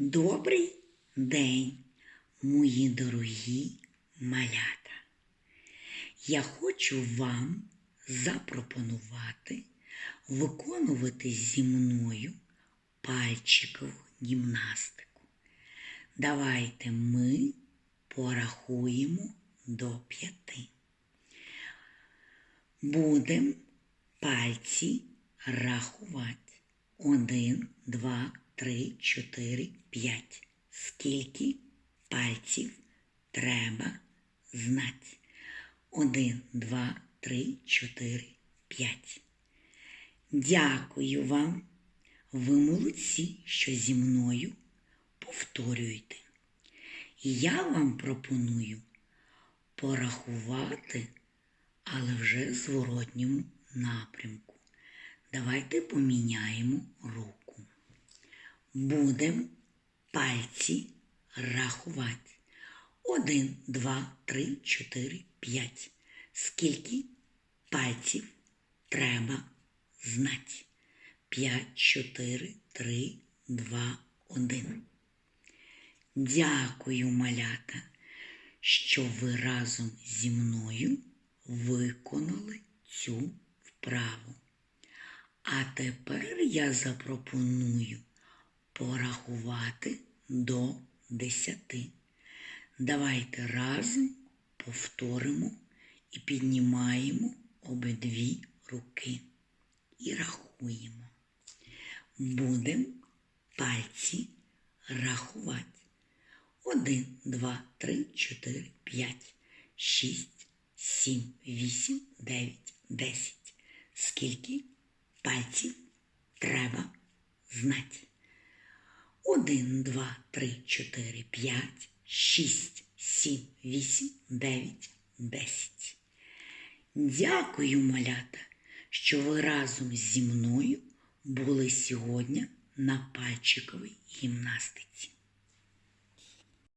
Добрий день, мої дорогі малята. Я хочу вам запропонувати виконувати зі мною пальчикову гімнастику. Давайте ми порахуємо до п'яти. Будемо пальці рахувати. Один, два, три, чотири, п'ять. Скільки пальців треба знати? Один, два, три, чотири, п'ять. Дякую вам. Ви молодці, що зі мною повторюєте. Я вам пропоную порахувати, але вже в зворотньому напрямку. Давайте поміняємо руку. Будемо пальці рахувати. Один, два, три, чотири, п'ять. Скільки пальців треба знати? П'ять, чотири, три, два, один. Дякую, малята, що ви разом зі мною виконали цю вправу. А тепер я запропоную порахувати до десяти. Давайте разом повторимо і піднімаємо обидві руки і рахуємо. Будемо пальці рахувати. Один, два, три, чотири, п'ять, шість, сім, вісім, дев'ять, десять. Скільки пальців треба знати? Один, два, три, чотири, п'ять, шість, сім, вісім, дев'ять, десять. Дякую, малята, що ви разом зі мною були сьогодні на пальчиковій гімнастиці.